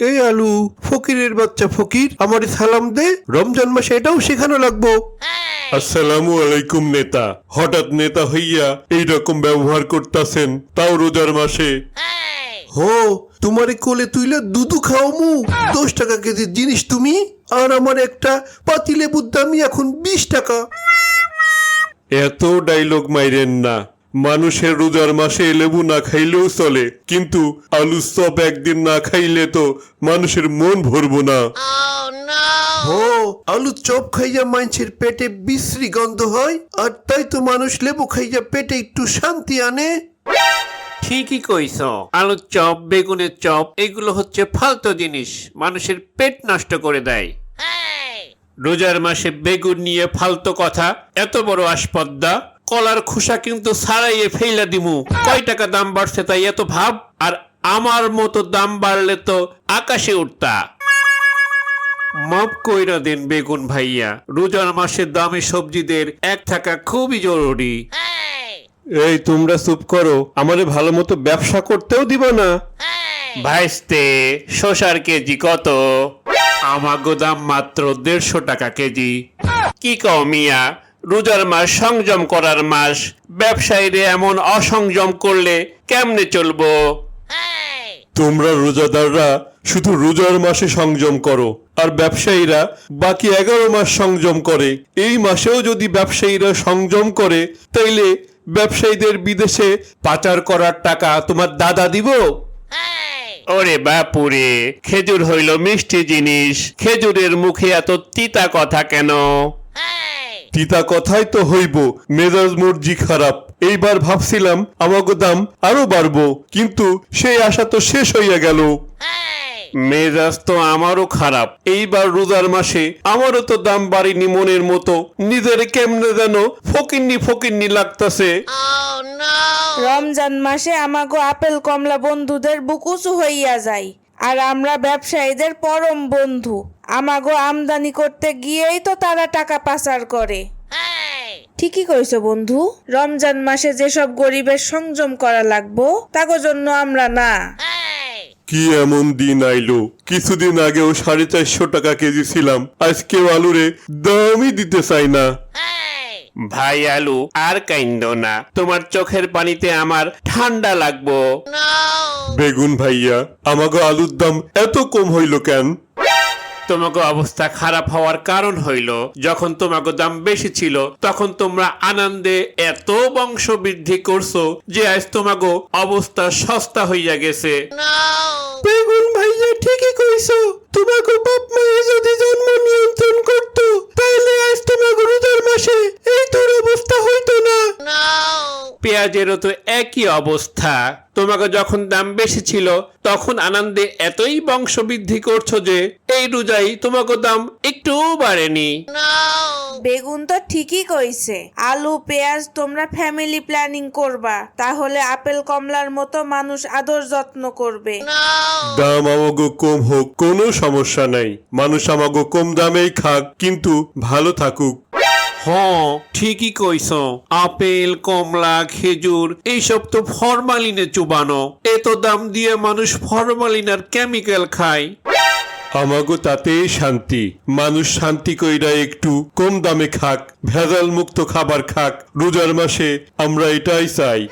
এই আলু ফকিরের বাচ্চা ফকির আমার সালাম দে রমজান মাসে এটাও শেখানো লাগবো। আসসালামু আলাইকুম নেতা। হঠাৎ নেতা হইয়া এই রকম ব্যবহার করতাছেন তাও রোজার মাসে। হো তোমারে কোলে তুইলে দুধু খাও মু দশ টাকা কেজির জিনিস তুমি আর আমার একটা পাতিলেবুর দামই এখন বিশ টাকা। এত ডাইলগ মাইরেন না। মানুষের রোজার মাসে লেবু না খাইলেও চলে কিন্তু আলু চপ একদিন না খাইলে তো মানুষের মন ভরবো না। হো আলু চপ খাইয়া মানুষের পেটে বিশ্রী গন্ধ হয় আর তাই তো মানুষ লেবু খাইয়া পেটে একটু শান্তি আনে। ঠিকই কইছ আলুর চপ বেগুনের চপ এগুলো হচ্ছে ফালতু জিনিস মানুষের পেট নষ্ট করে দেয়। রোজার মাসে বেগুন নিয়ে ফালতু কথা এত বড় আসপদ্দা। কলার খোসা কিন্তু সারাইয়ে ফেইলা দিমু। কয় টাকা দাম বাড়ছে তাই এত ভাব? আর আমার মতো দাম বাড়লে তো আকাশে উঠতা। মাপ কইরা দেন বেগুন ভাইয়া রোজার মাসের দামে সবজিদের এক থাকা খুবই জরুরি। এই তোমরা চুপ করো আমারে ভালো মতো ব্যবসা করতেও দিবা না। ভাইস্তে শশার কেজি কত? আমাগো দাম মাত্র দেড়শো টাকা কেজি। কি কও মিয়া? রোজার মাস সংযম করার মাস। ব্যবসায়ীরে এমন অসংযম করলে কেমনে চলবো? তোমরা রোজাদাররা শুধু রোজার মাসে সংযম করো আর ব্যবসায়ীরা বাকি এগারো মাস সংযম করে। এই মাসেও যদি ব্যবসায়ীরা সংযম করে তাইলে ব্যবসায়ীদের বিদেশে পাচার করার টাকা তোমার দাদা দিব? ওরে বাপুরে খেজুর হইল মিষ্টি জিনিস। খেজুরের মুখে এত তিতা কথা কেন? তিতা কথাই তো হইব, মেজাজ মর্জি খারাপ। এইবার ভাবছিলাম, আমাগো দাম আরও বাড়বো, কিন্তু সেই আশা তো শেষ হইয়া গেল। মেজাজ তো আমারও খারাপ। এইবার রোজার মাসে আমারও তো দাম বাড়িনি মনের মতো। নিজের কেমনে যেন ফকিন্নি ফকিন্নি লাগতাছে। রমজান মাসে আমাগো আপেল কমলা বন্ধুদের বুক উঁচু হইয়া যায়, আর আমরা ব্যবসায়ীদের পরম বন্ধু। আমাগো আমদানি করতে গিয়েই তো তারা টাকা পাচার করে। ঠিকই কইছো বন্ধু রমজান মাসে যেসব গরিবের সংযম করা লাগবো তাগো জন্য আমরা না। কি এমন দিন আইলো? কিছুদিন আগেও সাড়ে চারশো টাকা কেজি ছিলাম আজকেও আলুরে দামই দিতে চাই না। ভাই আলু আর কাইন্দ না তোমার চোখের পানিতে আমার ঠান্ডা লাগবো। বেগুন ভাইয়া আমাগো আলুর দাম এত কম হইল কেন? তোমাকে অবস্থা খারাপ হওয়ার কারণ হইল যখন তোমাকে দাম বেশি ছিল তখন তোমরা আনন্দে এত বংশ বৃদ্ধি করছ যে আজ তোমাকে অবস্থা সস্তা হইয়া গেছে। বেগুন ভাইয়া ঠিকই কইছো। তোমাকে বাপ মায়ে যদি জন্ম নিয়ন্ত্রণ করতো তাহলে আজ তোমাকে রোজার মাসে এই তোর অবস্থা হইতো না পেঁয়াজেরও তো একই অবস্থা। তোমাকে যখন দাম বেশি ছিল তখন আনন্দে এতই বংশ বৃদ্ধি করছ যে এই রোজাই তোমাকে দাম একটুও বাড়েনি। বেগুন তো ঠিকই কইছে আলু পেঁয়াজ তোমরা ফ্যামিলি প্ল্যানিং করবা তাহলে আপেল কমলার মতো মানুষ আদর যত্ন করবে। দাম আমাগো কম হোক কোনো সমস্যা নাই। মানুষ আমাগো কম দামেই খাক কিন্তু ভালো থাকুক। হ্যাঁ ঠিকই কইছ। আপেল, কমলা, খেজুর, এইসব তো ফরমালিনে চুবানো। এত দাম দিয়ে মানুষ ফরমালিন আর কেমিক্যাল খায়। আমাগো তাতে শান্তি। মানুষ শান্তি কইরা একটু কম দামে খাক ভেজাল মুক্ত খাবার খাক। রোজার মাসে আমরা এটাই চাই।